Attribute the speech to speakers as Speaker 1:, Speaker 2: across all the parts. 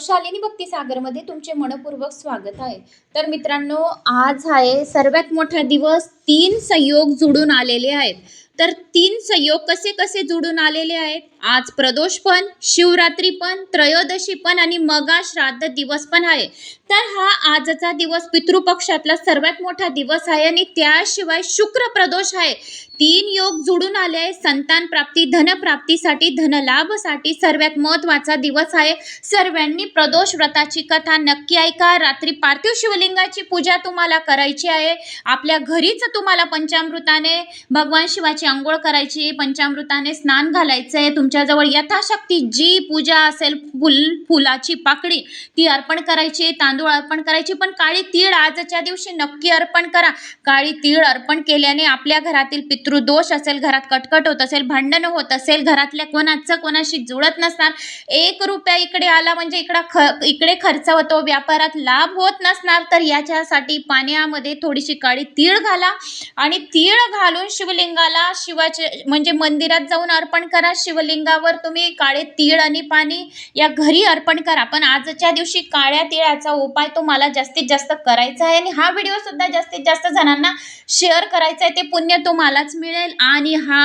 Speaker 1: शालिनी भक्ती सागरमध्ये तुमचे मनपूर्वक स्वागत आहे. तर मित्रांनो आज आहे सर्वात मोठा दिवस तीन संयोग जुडून आलेले आहेत. तर तीन संयोग कसे कसे जुडून आलेले आहेत? आज प्रदोष पण शिवरात्री पण त्रयोदशी पण आणि मगा श्राद्ध दिवस पण आहे. तर हा आजचा दिवस पितृपक्षातला सर्वात मोठा दिवस आहे आणि त्याशिवाय शुक्र प्रदोष आहे. तीन योग जुडून आले आहे संतान प्राप्ती धनप्राप्तीसाठी धनलाभसाठी सर्वात महत्त्वाचा दिवस आहे. सर्वांनी प्रदोष व्रताची कथा नक्की ऐका. रात्री पार्थिव शिवलिंगाची पूजा तुम्हाला करायची आहे. आपल्या घरीच तुम्हाला पंचामृताने भगवान शिवाची आंघोळ करायची पंचामृताने स्नान घालायचं आहे तुमच्याजवळ यथाशक्ती जी पूजा असेल फुल फुलाची पाकळी ती अर्पण करायची तांदूळ अर्पण करायची पण काळी तीळ आजच्या दिवशी नक्की अर्पण करा. काळी तीळ अर्पण केल्याने आपल्या घरातील पितृदोष असेल घरात कटकट होत असेल भांडणं होत असेल घरातल्या कोणाचं कोणाशी जुळत नसणार. एक रुपया इकडे आला म्हणजे इकडं ख इकडे खर्च होतो व्यापारात लाभ होत नसणार तर याच्यासाठी पाण्यामध्ये थोडीशी काळी तीळ घाला. आणि तीळ घालून शिवलिंगाला शिवाचे म्हणजे मंदिरात जाऊन अर्पण करा. शिवलिंगावर तुम्ही काळे तीळ आणि पाणी या घरी अर्पण करा. पण आजच्या दिवशी काळ्या तिळाचा उपाय तुम्हाला जास्तीत जास्त करायचा आहे आणि हा व्हिडिओसुद्धा जास्तीत जास्त जणांना शेअर करायचा आहे. ते पुण्य तुम्हालाच मिळेल. आणि हा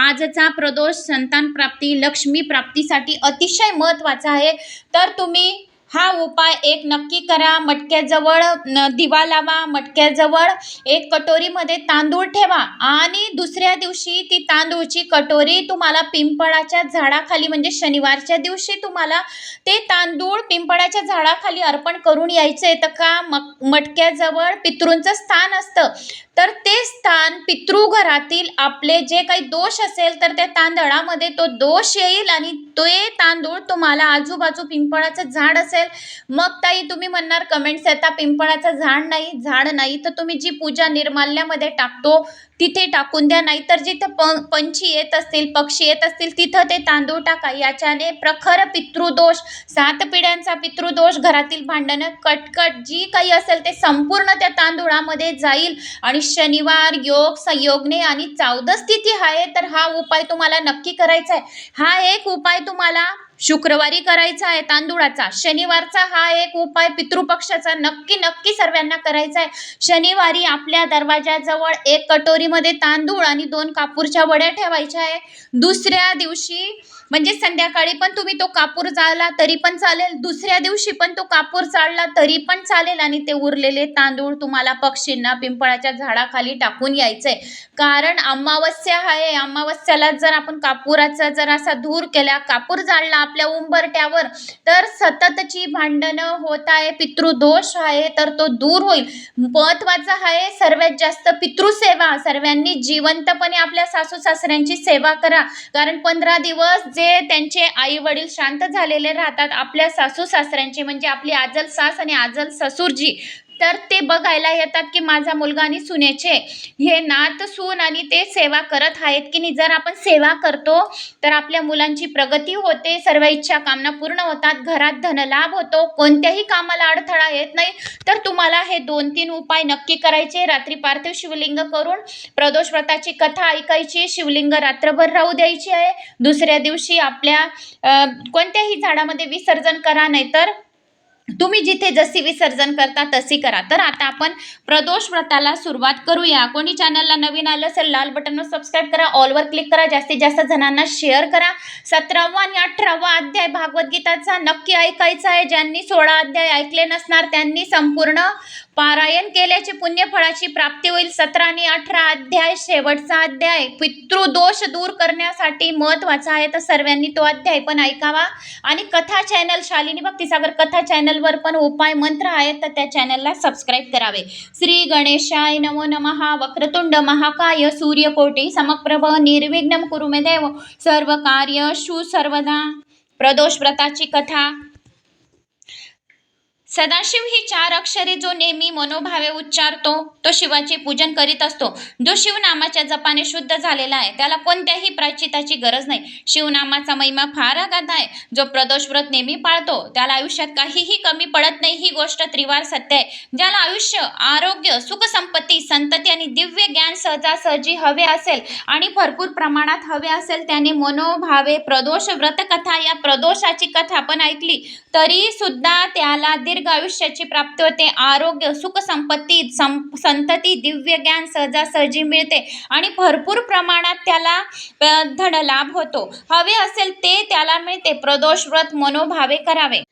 Speaker 1: आजचा प्रदोष संतान प्राप्ती लक्ष्मी प्राप्तीसाठी अतिशय महत्त्वाचा आहे. तर तुम्ही हा उपाय एक नक्की करा. मटक्याजवळ न दिवा लावा मटक्याजवळ. एक कटोरीमध्ये तांदूळ ठेवा. आणि दुसऱ्या दिवशी ती तांदूळची कटोरी तुम्हाला पिंपळाच्या झाडाखाली म्हणजे शनिवारच्या दिवशी तुम्हाला ते तांदूळ पिंपळाच्या झाडाखाली अर्पण करून यायचं आहे तर का? मग मटक्याजवळ पितृंचं स्थान असतं. तर ते स्थान पितृघरातील आपले जे काही दोष असेल तर त्या तांदळामध्ये तो दोष येईल आणि ते तांदूळ तुम्हाला आजूबाजू पिंपळाचं झाड असेल. मग ताई तुम्ही म्हणणार कमेंट्स येतात पिंपळाचं झाड नाही झाड नाही तर तुम्ही जी पूजा निर्माल्यामध्ये टाकतो तिथे टाकून द्या नाहीतर जिथं प पंछी येत असतील पक्षी येत असतील तिथं ते तांदूळ टाका. याच्याने प्रखर पितृदोष सात पिढ्यांचा पितृदोष घरातील भांडणं कटकट जी काही असेल ते संपूर्ण त्या तांदूळामध्ये जाईल. आणि शनिवार योग संयोगने आणि चौदस तिथी आहे तर हा उपाय तुम्हाला नक्की करायचा आहे. हा एक उपाय तुम्हाला शुक्रवारी करायचा आहे तांदुळाचा. शनिवारचा हा एक उपाय पितृपक्षाचा नक्की नक्की सर्वांना करायचा आहे. शनिवारी आपल्या दरवाजाजवळ एक कटोरीमध्ये तांदूळ आणि दोन कापूरच्या वड्या ठेवायच्या आहे. दुसऱ्या दिवशी म्हणजे संध्याकाळी पण तुम्ही तो कापूर जाळला तरी पण चालेल दुसऱ्या दिवशी पण तो कापूर चाळला तरी पण चालेल आणि ते उरलेले तांदूळ तुम्हाला पक्षींना पिंपळाच्या झाडाखाली टाकून यायचंय. कारण अमावस्या आहे अमावस्याला जर आपण कापुराचा जर असा धूर केला कापूर जाळला आपल्या उंबरट्यावर तर सततची भांडणं होत आहे पितृदोष आहे तर तो दूर होईल. महत्वाचं आहे सर्वात जास्त पितृसेवा सर्वांनी जिवंतपणे आपल्या सासू सासऱ्यांची सेवा करा. कारण पंधरा दिवस जे त्यांचे आई वडील शांत झालेले राहतात. आपल्या सासू सासऱ्यांचे म्हणजे आपली आजल सास आणि आजल ससुरजी तर ते बघायला येतात की माझा मुलगा आणि सुनेचे हे नात सून आणि ते सेवा करत आहेत की नाही. जर आपण सेवा करतो तर आपल्या मुलांची प्रगती होते सर्व इच्छा कामना पूर्ण होतात घरात धनलाभ होतो कोणत्याही कामाला अडथळा येत नाही. तर तुम्हाला हे दोन तीन उपाय नक्की करायचे. रात्री पार्थिव शिवलिंग करून प्रदोष व्रताची कथा ऐकायची. शिवलिंग रात्रभर राहू द्यायची आहे. दुसऱ्या दिवशी आपल्या कोणत्याही झाडामध्ये विसर्जन करा नाहीतर तुम्ही जिथे जशी विसर्जन करता तशी करा. तर आता आपण प्रदोष व्रताला सुरुवात करूया. कोणी चॅनलला नवीन आलं असेल लाल बटनवर सबस्क्राईब करा ऑलवर क्लिक करा जास्तीत जास्त जणांना शेअर करा. सतरावा आणि अठरावा अध्याय भागवद्गीताचा नक्की ऐकायचा आहे. ज्यांनी सोळा अध्याय ऐकले नसणार त्यांनी संपूर्ण पारायण केल्याचे पुण्यफळाची प्राप्ती होईल. सतरा आणि अठरा अध्याय शेवटचा अध्याय. पितृदोष दूर करण्यासाठी महत्त्वाचा आहे. तर सर्वांनी तो अध्याय पण ऐकावा. आणि कथा चॅनल शालिनी भक्तिसागर कथा चॅनलवर पण उपाय मंत्र आहेत. तर त्या चॅनलला सबस्क्राईब करावे. श्री गणेशाय नमो नमः. वक्रतुंड महाकाय. सूर्यकोटी समप्रभ. निर्विघ्नम कुरु देव सर्व कार्य शु सर्वदा. प्रदोष व्रताची कथा. सदाशिव ही चार अक्षरे जो नेहमी मनोभावे उच्चारतो तो शिवाचे पूजन करीत असतो. जो शिवनामाच्या जपाने शुद्ध झालेला आहे त्याला कोणत्याही प्राचिताची गरज नाही. शिवनामाचा महिमा फार अगाध आहे. जो प्रदोष व्रत नेहमी पाळतो त्याला आयुष्यात काहीही कमी पडत नाही ही गोष्ट त्रिवार सत्य आहे. ज्याला आयुष्य आरोग्य सुखसंपत्ती संतती आणि दिव्य ज्ञान सहजासहजी हवे असेल आणि भरपूर प्रमाणात हवे असेल त्याने मनोभावे प्रदोष व्रतकथा या प्रदोषाची कथा आपण ऐकली तरी सुद्धा त्याला दीर्घ आयुष्याची प्राप्ती होते. आरोग्य सुख संपत्ती सं संतती दिव्य ज्ञान सहजासहजी मिळते आणि भरपूर प्रमाणात त्याला अ, धन लाभ होतो. हवे असेल ते त्याला मिळते. प्रदोष व्रत मनोभावे करावे.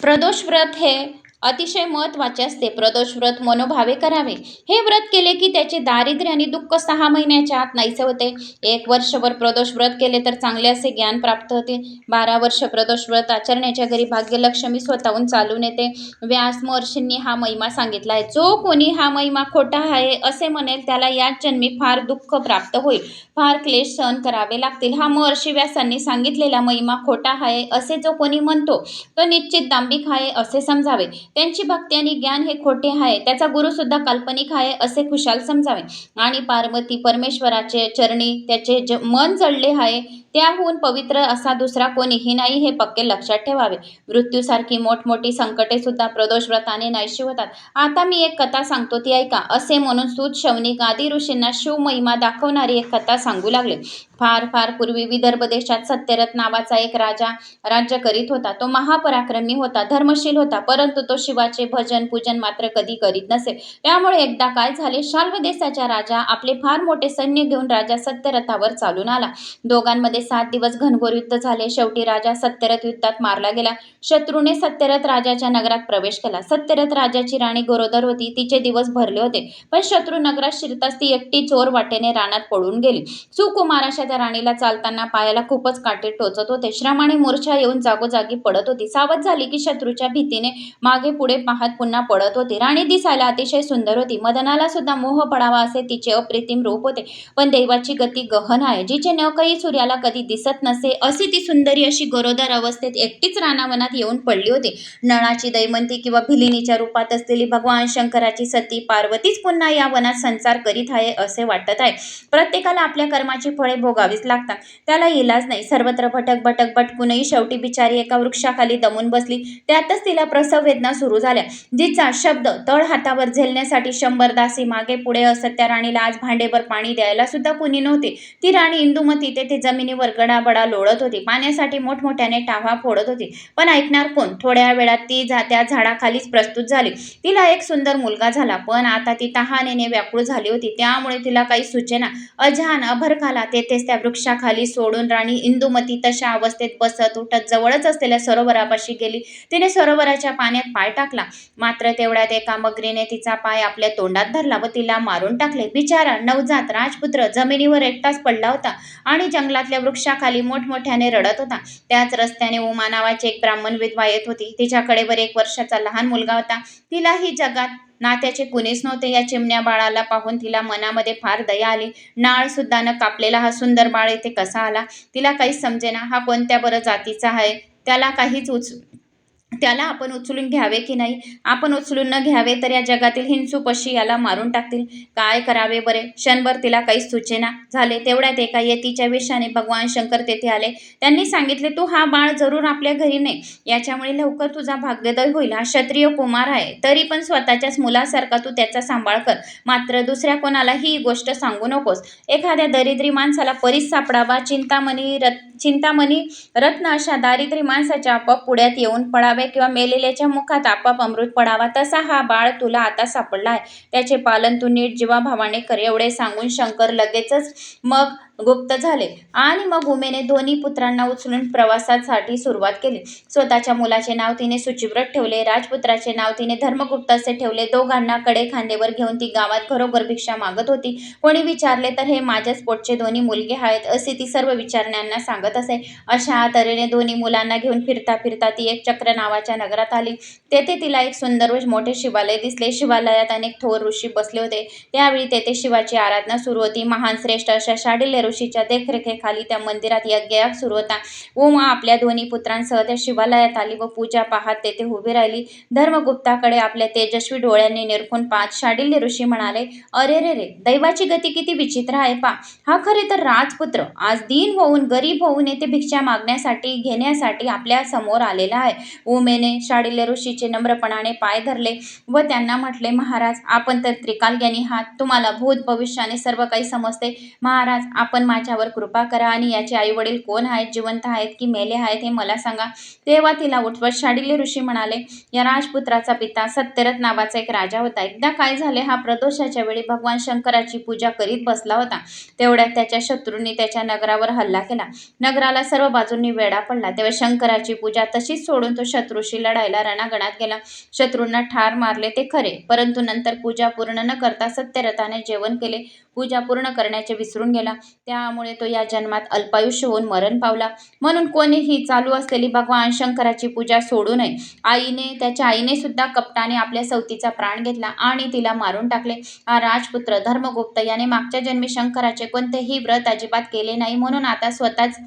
Speaker 1: प्रदोष व्रत हे अतिशय महत्त्वाचे असते. प्रदोष व्रत मनोभावे करावे. हे व्रत केले की त्याचे दारिद्र्य आणि दुःख सहा महिन्याच्या आत नाहीसे होते. एक वर्षभर प्रदोष व्रत केले तर चांगले असे ज्ञान प्राप्त होते. बारा वर्ष प्रदोष व्रत आचरण्याच्या घरी भाग्यलक्ष्मी स्वतःहून चालून येते. व्यास महर्षींनी हा महिमा सांगितला आहे. जो कोणी हा महिमा खोटा आहे असे म्हणेल त्याला याच जन्मी फार दुःख प्राप्त होईल. फार क्लेश सहन करावे लागतील. हा महर्षी व्यासांनी सांगितलेला महिमा खोटा आहे असे जो कोणी म्हणतो तो निश्चित दांभिक आहे असे समजावे. त्यांची भक्ती आणि ज्ञान हे खोटे आहे. त्याचा गुरुसुद्धा काल्पनिक आहे असे खुशाल समजावे. आणि पार्वती परमेश्वराचे चरणी त्याचे ज मन जळले आहे. त्याहून पवित्र असा दुसरा कोणीही नाही हे पक्के लक्षात ठेवावे. मृत्यूसारखी मोठमोठी संकटे सुद्धा प्रदोष व्रताने नाहीशी होतात. आता मी एक कथा सांगतो ती ऐका. असे म्हणून सूत शौनिक आदी ऋषींना शिवमहिमा दाखवणारी एक कथा सांगू लागले. फार फार पूर्वी विदर्भ देशात सत्यरथ नावाचा एक राजा राज्य करीत होता. तो महापराक्रमी होता धर्मशील होता परंतु तो शिवाचे भजन पूजन मात्र कधी करीत नसे. त्यामुळे एकदा काय झाले शाल्व देशाचा राजा आपले फार मोठे सैन्य घेऊन राजा सत्यरथावर चालून आला. दोघांमध्ये सात दिवस घनघोर युद्ध झाले. शेवटी राजा सत्यरथ युद्धात मारला गेला. शत्रूने सत्यरथ राजाच्या नगरात प्रवेश केला. सत्यरथ राजाची राणी गरोदर होती. तिचे दिवस भरले होते. पण शत्रू नगरात शिरताच ती एकटी चोर वाटेने रानात पळून गेली. सुकुमार अशा त्या राणीला चालताना पायाला खूपच काटे टोचत होते. श्रमाने मूर्छा येऊन जागोजागी पडत होती. सावध झाली की शत्रूच्या भीतीने मागे पुढे पाहत पुन्हा पडत होती. राणी दिसायला अतिशय सुंदर होती. मदनाला सुद्धा मोह पडावा असे तिचे अप्रतिम रूप होते. पण देवाची गती गहन आहे. जिचे नकही सूर्याला कधी दिसत नसे अशी ती सुंदरी अशी गरोदर अवस्थेत एकटीच रानावनात येऊन पडली होती. नळाची दैमंती किंवा भिलिनीच्या रूपात असलेली भगवान शंकराची सती पार्वतीच पुन्हा या वनात संसार करीत आहे असे वाटत आहे. प्रत्येकाला आपल्या कर्माची फळे भोगावीच लागतात. त्याला इलाज नाही. सर्वत्र भटक भटक भटकूनही शेवटी बिचारी एका वृक्षाखाली दमून बसली. त्यातच तिला प्रसव वेदना सुरू झाल्या. जिचा शब्द तळ हातावर झेलण्यासाठी शंभर दासी मागे पुढे असत त्या राणीला आज भांडेभर पाणी द्यायला सुद्धा कुणी नव्हते. ती राणी इंदुमती तेथे जमिनीवर गडाबडा लोळत होती. पाण्यासाठी मोठमोठ्याने टाव्हा फोडत होती. पण ऐकणार कोण? थोड्या वेळात ती जा त्या झाडाखालीच प्रस्तुत झाली. तिला एक सुंदर मुलगा झाला. पण आता ती तहानेने व्याकुळ झाली होती. त्यामुळे तिला काही सूचना. अजान अभरखाला तेथेच त्या वृक्षाखाली सोडून राणी इंदुमती तशा अवस्थेत बसत उठत जवळच असलेल्या सरोवरापाशी गेली. तिने सरोवराच्या पाण्यात पाय टाकला. मात्र तेवढ्यात एका मगरीने तिचा पाय आपल्या तोंडात धरला व तिला मारून टाकले. बिचारा नवजात राजपुत्र जमिनीवर एकटाच पडला होता आणि जंगलातल्या वृक्षाखाली मोठमोठ्याने रडत होता. त्याच रस्त्याने उमा नावाची एक ब्राह्मण विधवा येत होती. तिच्याकडे वर एक वर्षाचा लहान मुलगा होता. तिलाही जगात नात्याचे कुणीच नव्हते. या चिमण्या बाळाला पाहून तिला मनामध्ये फार दया आली. नाळ सुद्धा न कापलेला हा सुंदर बाळ इथे कसा आला? तिला काहीच समजेना. हा कोणत्या बरं जातीचा आहे? त्याला काहीच उच त्याला आपण उचलून घ्यावे की नाही? आपण उचलून न घ्यावे तर या जगातील हिंसू पशी याला मारून टाकतील. काय करावे बरे? क्षणभर तिला काहीच सूचना झाले. तेवढ्यात एका येतीच्या वेशाने भगवान शंकर तेथे आले. त्यांनी सांगितले तू हा बाळ जरूर आपल्या घरी ने. याच्यामुळे लवकर तुझा भाग्योदय होईल. हा क्षत्रिय कुमार आहे. तरी पण स्वतःच्याच मुलासारखा तू त्याचा सांभाळ कर. मात्र दुसऱ्या कोणाला ही गोष्ट सांगू नकोस. एखाद्या दरिद्री माणसाला परीस सापडावा. चिंतामणी रत् चिंतामणी रत्न अशा दारिद्र्य माणसाच्या आपोआप पुढ्यात येऊन पडावे किंवा मेलेल्याच्या मुखात आपाप अमृत पडावा तसा हा बाळ तुला आता सापडला आहे. त्याचे पालन तू नीट जीवाभावाने कर एवढे सांगून शंकर लगेचच मग गुप्त झाले. आणि मग उमेने दोन्ही पुत्रांना उचलून प्रवासासाठी सुरुवात केली. स्वतःच्या मुलाचे नाव तिने सुचिव्रत ठेवले. राजपुत्राचे नाव तिने धर्मगुप्त असे ठेवले. दोघांना कडे खांदेवर घेऊन ती गावात घरोघर भिक्षा मागत होती. कोणी विचारले तर हे माझ्याच पोटचे दोन्ही मुलगे आहेत असे ती सर्व विचारण्यांना सांगत असे. अशा तऱ्हेने दोन्ही मुलांना घेऊन फिरता फिरता ती एक चक्र नावाच्या नगरात आली. तेथे तिला एक सुंदर व मोठे शिवालय दिसले. शिवालयात अनेक थोर ऋषी बसले होते. त्यावेळी तेथे शिवाची आराधना सुरू होती. महान श्रेष्ठ अशा शाडिल्य ऋषीच्या देखरेखीखाली त्या मंदिरात यज्ञयाग सुरू होता. उमा आपल्या दोन्ही पुत्रांसह त्या शिवालयात आली व पूजा पाहत तेथे उभी राहिली. धर्मगुप्ताकडे आपल्या तेजस्वी डोळ्यांनी निरखून पाहत शाडिल्य ऋषी म्हणाले अरे रे रे दैवाची गती किती विचित्र आहे पा. हा खरे तर राजपुत्र. आज दीन होऊन गरीब होऊन येथे भिक्षा मागण्यासाठी घेण्यासाठी आपल्यासमोर आलेला आहे. उमेने शाडिल्य ऋषीचे नम्रपणाने पाय धरले व त्यांना म्हटले महाराज आपण तर त्रिकालज्ञानी आहात. तुम्हाला भूत भविष्याने सर्व काही समजते. महाराज आपण माझ्यावर कृपा करा आणि याचे आई वडील कोण आहेत जिवंत आहेत की मेले आहेत हे मला सांगा. तेव्हा तिला उठवत शाडिल्य ऋषी म्हणाले या राजपुत्राचा पिता सत्यरथ नावाचा एक राजा होता. एकदा काय झाले हा प्रदोषाच्या वेळी भगवान शंकराची पूजा करीत बसला होता. तेवढ्यात त्याच्या शत्रूंनी त्याच्या नगरावर हल्ला केला. नगराला सर्व बाजूंनी वेढा पडला. तेव्हा शंकराची पूजा तशीच सोडून तो शत्रूशी लढायला रणागणात गेला. शत्रूंना ठार मारले ते खरे परंतु नंतर पूजा पूर्ण न करता सत्यरथाने जेवण केले. पूजा पूर्ण करण्याचे विसरून गेला. त्यामुळे तो या जन्मात अल्पायुष्य होऊन मरण पावला. म्हणून कोणीही चालू असलेली भगवान शंकराची पूजा सोडू नये. आईने त्याच्या आईने सुद्धा कपटाने आपल्या सवतीचा प्राण घेतला आणि तिला मारून टाकले. हा राजपुत्र धर्मगुप्त याने मागच्या जन्मी शंकराचे कोणतेही व्रत अजिबात केले नाही म्हणून आता स्वतःच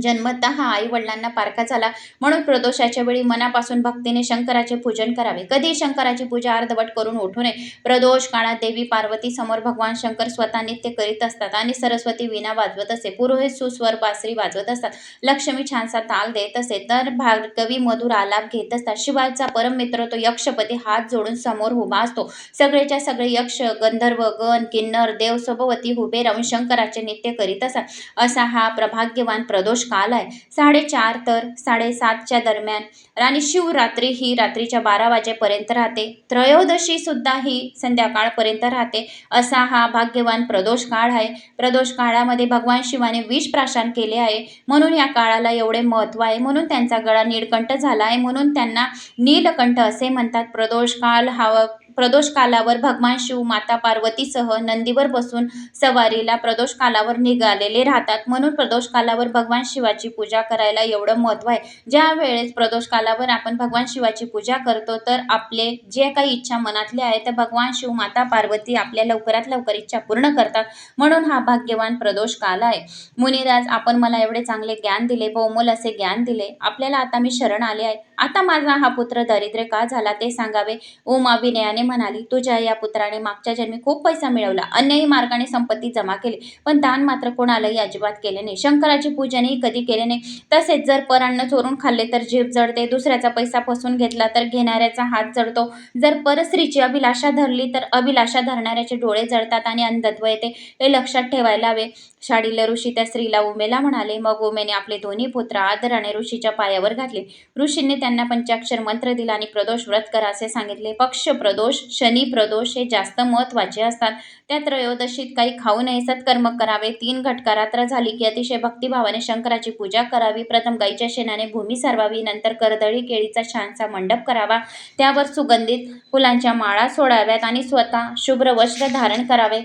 Speaker 1: जन्मतः आई वडिलांना पारखा झाला. म्हणून प्रदोषाच्या वेळी मनापासून भक्तीने शंकराचे पूजन करावे. कधी शंकराची पूजा अर्धवट करून उठू नये? प्रदोष काळात देवी पार्वती समोर भगवान शंकर स्वतः नित्य करीत असतात आणि सरस्वती विना वाजवत असे. पुरोहित सुस्वर बासरी वाजवत असतात. लक्ष्मी छानसा ताल देत असे. तर भार्गवी मधुर आलाप घेत असतात. शिवायचा परम मित्र तो यक्षपती हात जोडून समोर उभा असतो. सगळेच्या सगळे यक्ष गंधर्व गण किन्नर देव सोबवती उभे राहून शंकराचे नित्य करीत असतात. असा हा प्रभाग्यवान प्रदोष काल आहे साडेचार तर साडेसातच्या दरम्यान. आणि शिवरात्री ही रात्रीच्या बारा वाजेपर्यंत राहते. त्रयोदशीसुद्धा ही संध्याकाळपर्यंत राहते. असा हा भाग्यवान प्रदोष काळ आहे. प्रदोष काळामध्ये भगवान शिवाने विष प्राशन केले आहे. म्हणून या काळाला एवढे महत्त्व आहे. म्हणून त्यांचा गळा नीळकंठ झाला आहे. म्हणून त्यांना नीलकंठ असे म्हणतात. प्रदोष काळ हा प्रदोष कालावर भगवान शिव माता पार्वतीसह नंदीवर बसून सवारीला प्रदोष कालावर निघालेले राहतात. म्हणून प्रदोष कालावर भगवान शिवाची पूजा करायला एवढं महत्त्व आहे. ज्या वेळेस प्रदोष कालावर आपण भगवान शिवाची पूजा करतो तर आपले जे काही इच्छा मनातले आहे तर भगवान शिव माता पार्वती आपल्या लवकरात लवकर इच्छा पूर्ण करतात. म्हणून हा भाग्यवान प्रदोष काल आहे. मुनिराज आपण मला एवढे चांगले ज्ञान दिले बहुमोल असे ज्ञान दिले. आपल्याला आता मी शरण आले आहे. आता माझा हा पुत्र दरिद्र का झाला ते सांगावे. ओमा विनयाने म्हणाली तुझ्या या पुत्राने मागच्या जन्मी खूप पैसा मिळवला अन्यही मार्गाने संपत्ती जमा केली पण दान मात्र कोणालाही अजिबात केले नाही. शंकराची पूजनही कधी केले नाही. तसेच जर परान्न चोरून खाल्ले तर जीभ जळते दुसऱ्याचा पैसा फसून घेतला तर घेणाऱ्याचा हात जळतो. जर परस्त्रीची अभिलाषा धरली तर अभिलाषा धरणाऱ्याचे डोळे जळतात आणि अंधत्व येते. हे लक्षात ठेवायला हवे. शाडिल्य ऋषी त्या स्त्रीला उमेला म्हणाले. मग उमेने आपले दोन्ही पुत्र आदराने ऋषीच्या पायावर घातले. ऋषींनी त्यांना पंचाक्षर मंत्र दिला आणि प्रदोष व्रत करा असे सांगितले. पक्ष प्रदोष शनी प्रदोष हे जास्त महत्त्वाचे असतात. त्या त्रयोदशीत काही खाऊ नये सत्कर्म करावे तीन घटकारात्र झाली की अतिशय भक्तिभावाने शंकराची पूजा करावी प्रथम गाईच्या शेणाने भूमी सारवावी नंतर करदळी केळीचा छानसा मंडप करावा. त्यावर सुगंधित फुलांच्या माळा सोडाव्यात आणि स्वतः शुभ्र वस्त्र धारण करावे.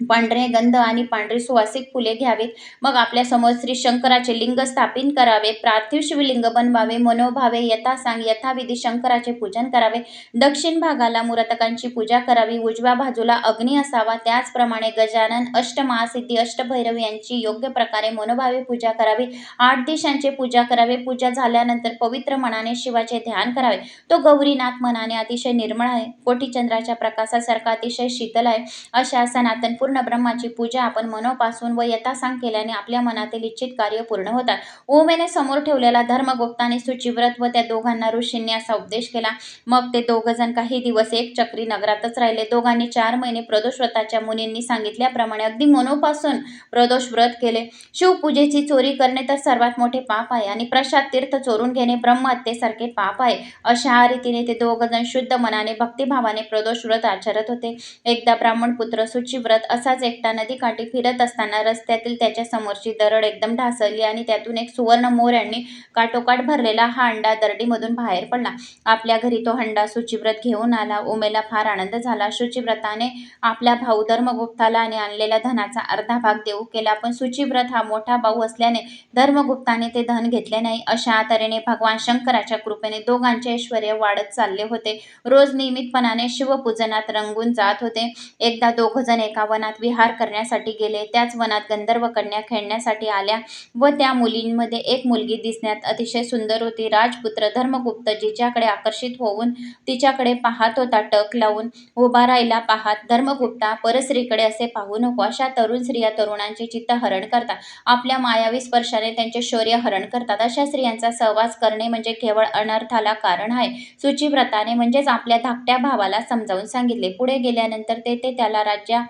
Speaker 1: पांढरे गंध आणि पांढरे सुवासिक फुले घ्यावीत. मग आपल्यासमोर श्री शंकराचे लिंग स्थापित करावे. पार्थिव शिवलिंग बनवावे. मनोभावे यथा सांग यथाविधी शंकराचे पूजन करावे. दक्षिण भागाला मुरतकांची पूजा करावी. उजव्या बाजूला अग्नी असावा. त्याचप्रमाणे गजानन अष्टमहासिद्धी अष्टभैरव यांची योग्य प्रकारे मनोभावे पूजा करावी. आठ दिशांचे पूजा करावे. पूजा झाल्यानंतर पवित्र मनाने शिवाचे ध्यान करावे. तो गौरीनाथ मनाने अतिशय निर्मळ आहे. कोटीचंद्राच्या प्रकाशासारखा अतिशय शीतल आहे. अशा सनातन पूर्ण ब्रह्माची पूजा आपण मनोपासून व यथासांग केल्याने आपल्या मनातील इच्छित कार्य पूर्ण होतात. ओमेने समोर ठेवलेला धर्मगुप्ताने सुचिव्रत व त्या दोघांना ऋषींनी असा उपदेश केला. मग ते दोघंजण काही दिवस एक चक्री नगरातच राहिले. दोघांनी चार महिने प्रदोष व्रताच्या मुनींनी सांगितल्याप्रमाणे अगदी मनोपासून प्रदोष व्रत केले. शिवपूजेची चोरी करणे तर सर्वात मोठे पाप आहे आणि प्रसाद तीर्थ चोरून घेणे ब्रह्महत्येसारखे पाप आहे. अशा रीतीने ते दोघजण शुद्ध मनाने भक्तिभावाने प्रदोष व्रत आचरत होते. एकदा ब्राह्मण पुत्र सुचिव्रत असाच एकटा नदीकाठी फिरत असताना रस्त्यातील त्याच्या समोरची दरड एकदम ढासळली आणि त्यातून एक सुवर्ण मोऱ्यांनी काठोकाठ भरलेला हा अंडा दरडीमधून बाहेर पडला. आपल्या घरी तो हंडा शुचिव्रत घेऊन आला. उमेला फार आनंद झाला. शुचिव्रताने आपल्या भाऊ धर्मगुप्ताला आणि आणलेल्या धनाचा अर्धा भाग देऊ केला. पण शुचिव्रत हा मोठा भाऊ असल्याने धर्मगुप्ताने ते धन घेतले नाही. अशा तऱ्हेने भगवान शंकराच्या कृपेने दोघांचे ऐश्वर वाढत चालले होते. रोज नियमितपणाने शिवपूजनात रंगून जात होते. एकदा दोघजण एका वनात विहार करण्यासाठी गेले. त्याच वनात गंधर्व कन्या खेळण्यासाठी आल्या व त्या मुलींमध्ये एक मुलगी दिसण्यात अतिशय सुंदर होती. राजपुत्र धर्मगुप्त जिच्याकडे आकर्षित होऊन तिच्याकडे पाहत होता टक लावून उभा राहिला पाहत धर्मगुप्ता परस्त्रीकडे असे पाहू नको अशा तरुण स्त्रिया तरुणांचे चित्त हरण करतात. आपल्या मायावी स्पर्शाने त्यांचे शौर्य हरण करतात. अशा स्त्रियांचा सहवास करणे म्हणजे केवळ अनर्थाला कारण आहे. सुचिव्रताने म्हणजेच आपल्या धाकट्या भावाला समजावून सांगितले. पुढे गेल्यानंतर ते त्याला राज्या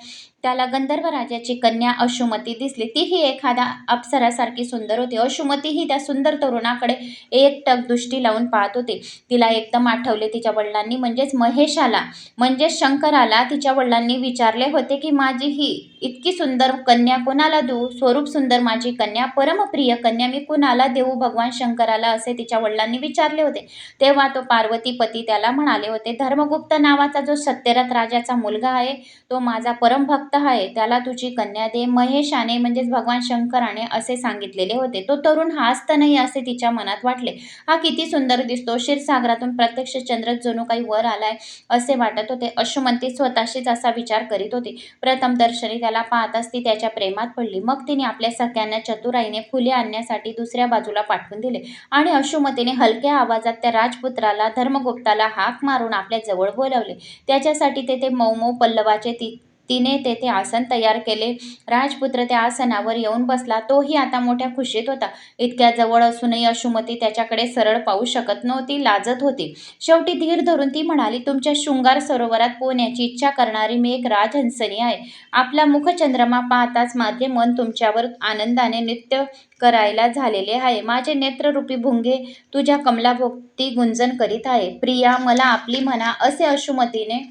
Speaker 1: त्याला गंधर्व राजाची कन्या अशुमती दिसली. तीही एखाद्या अप्सरासारखी सुंदर होती. अशुमती ही त्या सुंदर तरुणाकडे एकटक दृष्टी लावून पाहत होती. तिला एकदम आठवले तिच्या वडिलांनी म्हणजेच महेशाला म्हणजेच शंकराला तिच्या वडिलांनी विचारले होते की माझी ही इतकी सुंदर कन्या कोणाला देऊ? स्वरूप सुंदर माझी कन्या परमप्रिय कन्या मी कुणाला देऊ? भगवान शंकराला असे तिच्या वडिलांनी विचारले होते. तेव्हा तो पार्वतीपती त्याला म्हणाले होते धर्मगुप्त नावाचा जो सत्यरथ राजाचा मुलगा आहे तो माझा परमभक्त आहे. त्याला तुझी कन्या दे. महेशाने म्हणजेच भगवान शंकराने असे सांगितलेले होते. तो तरुण हाच तर नाही असे तिच्या मनात वाटले. हा किती सुंदर दिसतो. क्षीरसागरातून प्रत्यक्ष चंद्र जणू काही वर आलाय असे वाटत होते. अशुमंती स्वतःशीच असा विचार करीत होती. प्रथम दर्शनी त्याला पाहताच ती त्याच्या प्रेमात पडली. मग तिने आपल्या सख्यांना चतुराईने फुले आणण्यासाठी दुसऱ्या बाजूला पाठवून दिले आणि अशुमतीने हलक्या आवाजात त्या राजपुत्राला धर्मगुप्ताला हाक मारून आपल्या जवळ बोलावले. त्याच्यासाठी तेथे मऊ मऊ पल्लवाचे ती तिने तेथे आसन तयार केले. राजपुत्र त्या आसनावर येऊन बसला. तोही आता मोठ्या खुशीत होता. इतक्या जवळ असूनही अशुमती त्याच्याकडे सरळ पाहू शकत नव्हती लाजत होती. शेवटी धीर धरून ती म्हणाली तुमच्या शृंगार सरोवरात पोहण्याची इच्छा करणारी मी एक राजहंसनी आहे. आपला मुखचंद्रमा पाहताच माझे मन तुमच्यावर आनंदाने नृत्य करायला झालेले आहे. माझे नेत्ररूपी भुंगे तुझ्या कमलाभोक्ती गुंजन करीत आहे. प्रिया मला आपली म्हणा असे अशुमतीने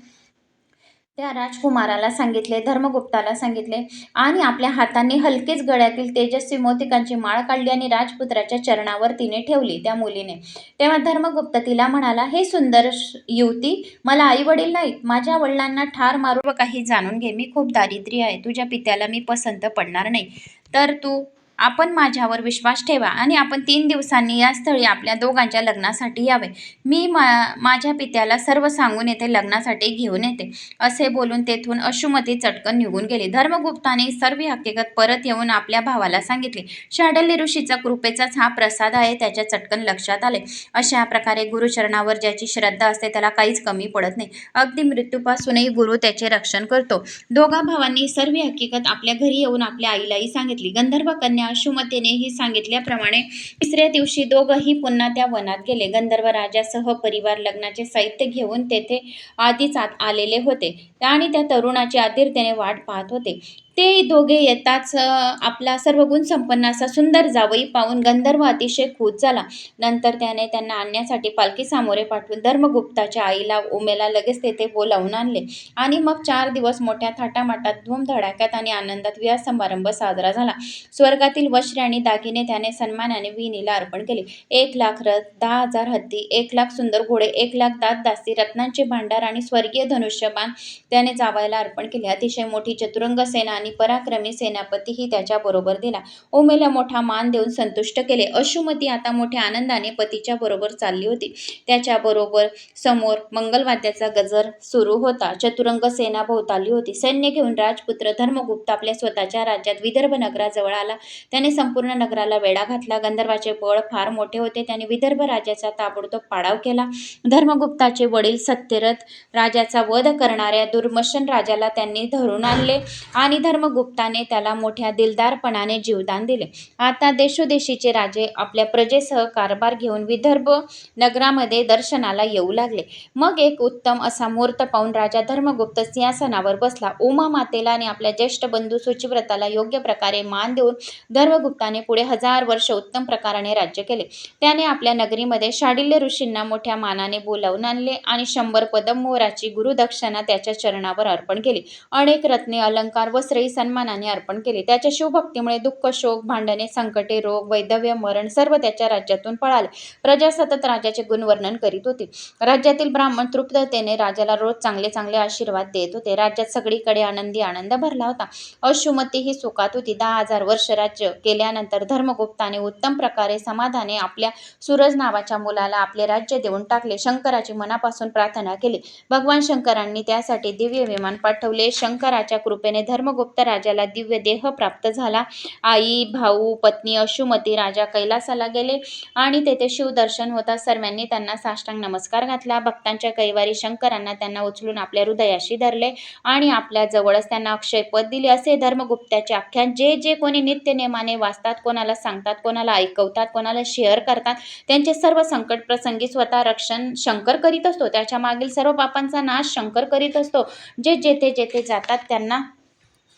Speaker 1: त्या राजकुमाराला सांगितले धर्मगुप्ताला सांगितले आणि आपल्या हातांनी हलकेच गळ्यातील तेजस्वी मोतिकांची माळ काढली आणि राजपुत्राच्या चरणावर तिने ठेवली त्या मुलीने. तेव्हा धर्मगुप्त तिला म्हणाला हे सुंदर श- युवती मला आई वडील नाहीत माझ्या वडिलांना ठार मारू व काही जाणून घे. मी खूप दारिद्र्य आहे तुझ्या पित्याला मी पसंत पडणार नाही. तर तू आपण माझ्यावर विश्वास ठेवा आणि आपण तीन दिवसांनी या स्थळी आपल्या दोघांच्या लग्नासाठी यावे. मी मा माझ्या पित्याला सर्व सांगून येते लग्नासाठी घेऊन येते. असे बोलून तेथून अशुमती चटकन निघून गेली. धर्मगुप्ताने सर्व हकीकत परत येऊन आपल्या भावाला सांगितले. शाडल्य ऋषीचा कृपेचाच हा प्रसाद आहे त्याच्या चटकन लक्षात आले. अशा प्रकारे गुरुचरणावर ज्याची श्रद्धा असते त्याला काहीच कमी पडत नाही. अगदी मृत्यूपासूनही गुरु त्याचे रक्षण करतो. दोघा भावांनी सर्व हकीकत आपल्या घरी येऊन आपल्या आईलाही सांगितली. गंधर्व कन्या अशुमतीनेही सांगितल्याप्रमाणे तिसऱ्या दिवशी दोघंही पुन्हा त्या वनात गेले. गंधर्व राजासह परिवार लग्नाचे साहित्य घेऊन तेथे आधीच आत आलेले होते. आणि त्या तरुणाची आतिरतेने वाट पाहत होते. ते दोघे येताच आपला सर्व गुण संपन्न असा सुंदर जावई पाहून गंधर्व अतिशय खुश झाला. नंतर त्याने त्यांना आणण्यासाठी पालखी सामोरे पाठवून धर्मगुप्ताच्या आईला उमेला लगेच तेथे बोलावून आणले. आणि मग चार दिवस मोठ्या थाटामाटात धूमधडाक्यात आणि आनंदात विवाह समारंभ साजरा झाला. स्वर्गातील वस्त्रे आणि दागिने त्याने सन्मानाने विणीला अर्पण केले. एक लाख रथ दहा हजार हत्ती एक लाख सुंदर घोडे एक लाख दात दासी रत्नांचे भांडार आणि स्वर्गीय धनुष्यबाण त्याने जावायला अर्पण केले. अतिशय मोठी चतुरंग सेना आणि पराक्रमी सेनापतीही त्याच्याबरोबर दिला. उमेला मोठा मान देऊन संतुष्ट केले. अशुमती आता मोठ्या आनंदाने पतीच्या बरोबर चालली होती. त्याच्याबरोबर समोर मंगलवाद्याचा गजर सुरू होता. चतुरंग सेना भोवताली होती. सैन्य घेऊन राजपुत्र धर्मगुप्त आपल्या स्वतःच्या राज्यात विदर्भ नगराजवळ आला. त्याने संपूर्ण नगराला वेढा घातला. गंधर्वाचे बळ फार मोठे होते. त्याने विदर्भ राजाचा ताबडतोब पाडाव केला. धर्मगुप्ताचे वडील सत्यरथ राजाचा वध करणाऱ्या दुर्मशन राजाला त्यांनी धरून आणले आणि धर्मगुप्ताने त्याला मोठ्या दिलदारपणाने जीवदान दिले. आता देशोदेशीचे राजे आपल्या प्रजेसह कारभार घेऊन विदर्भ नगरामध्ये दर्शनाला येऊ लागले. मग एक उत्तम असा मुहूर्त पाहून राजा धर्मगुप्त सिंहासनावर बसला. उमा मातेला आणि आपल्या ज्येष्ठ बंधू सुचिव्रताला योग्य प्रकारे मान देऊन धर्मगुप्ताने पुढे हजार वर्ष उत्तम प्रकाराने राज्य केले. त्याने आपल्या नगरीमध्ये शाडिल्य ऋषींना मोठ्या मानाने बोलावून आणले आणि शंभर पदमोहराची गुरुदक्षिणा त्याच्या चरणावर अर्पण केली. अनेक रत्ने अलंकार वस्त्रे वेळी सन्मानाने अर्पण केले. त्याच्या शिवभक्तीमुळे दुःख शोक भांडणे संकटे रोग वैधव्य मरण सर्व त्याच्या राज्यातून पळाले. प्रजा सतत राजाचे गुणवर्णन करीत होती. राज्यातील ब्राह्मण तृप्ततेने राजाला रोज चांगले चांगले आशीर्वाद देत होते. राज्यात सगळीकडे आनंदी आनंद भरला होता. अशुमती ही सुखात होती. दहा हजार वर्ष राज्य केल्यानंतर धर्मगुप्ताने उत्तम प्रकारे समाधाने आपल्या सूरज नावाच्या मुलाला आपले राज्य देऊन टाकले. शंकराची मनापासून प्रार्थना केली. भगवान शंकरांनी त्यासाठी दिव्य विमान पाठवले. शंकराच्या कृपेने धर्मगुप्त राजाला दिव्य देह प्राप्त झाला. आई भाऊ पत्नी अशुमती राजा कैलासाला गेले आणि तेथे शिवदर्शन होता. सर्वांनी त्यांना साष्टांग नमस्कार घातला. भक्तांच्या कैवारी शंकरांना त्यांना उचलून आपल्या हृदयाशी धरले आणि आपल्या जवळच त्यांना अक्षय पद दिले. असे धर्मगुप्ताचे आख्यान जे जे कोणी नित्य नेमाने वाचतात कोणाला सांगतात कोणाला ऐकवतात कोणाला शेअर करतात त्यांचे सर्व संकट प्रसंगी स्वतः रक्षण शंकर करीत असतो. त्याच्या मागील सर्व पापांचा नाश शंकर करीत असतो. जे जेथे जेथे जातात त्यांना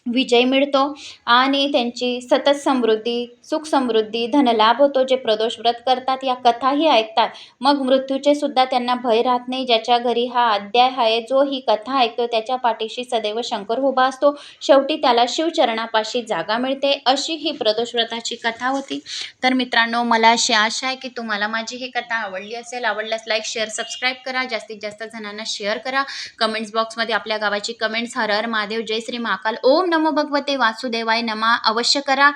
Speaker 1: विजय मिळतो आणि त्यांची सतत समृद्धी सुख समृद्धी धनलाभ होतो जे प्रदोष व्रत करतात. या कथाही ऐकतात. मग मृत्यूचे सुद्धा त्यांना भय राहत नाही. ज्याच्या घरी हा अध्याय आहे जो ही कथा ऐकतो त्याच्या पाठीशी सदैव शंकर उभा असतो. शेवटी त्याला शिवचरणापाशी जागा मिळते. अशी ही प्रदोष व्रताची कथा होती. तर मित्रांनो मला अशी आशा आहे की तुम्हाला माझी ही कथा आवडली असेल. आवडल्यास लाईक शेअर सबस्क्राईब करा. जास्तीत जास्त जणांना शेअर करा. कमेंट्स बॉक्समध्ये आपल्या गावाची कमेंट्स हर हर महादेव. जय श्री महाकाल. ओम नमो भगवते वासुदेवाय नमा. अवश्य करा.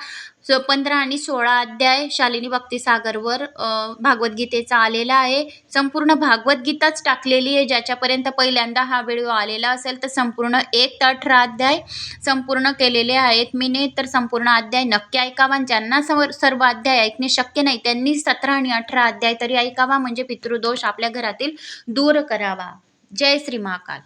Speaker 1: पंधरा आणि सोळा अध्याय शालिनी भक्तिसागरवर अ, भागवद्गीतेचा आलेला आहे. संपूर्ण भागवद्गीताच टाकलेली आहे. ज्याच्यापर्यंत पहिल्यांदा हा व्हिडिओ आलेला असेल तर संपूर्ण एक ते अठरा अध्याय संपूर्ण केलेले आहेत. मीने तर संपूर्ण अध्याय नक्की ऐकावा. ज्यांना सर्व अध्याय ऐकणे शक्य नाही त्यांनी सतरा आणि अठरा अध्याय तरी ऐकावा. म्हणजे पितृदोष आपल्या घरातील दूर करावा. जय श्री महाकाल.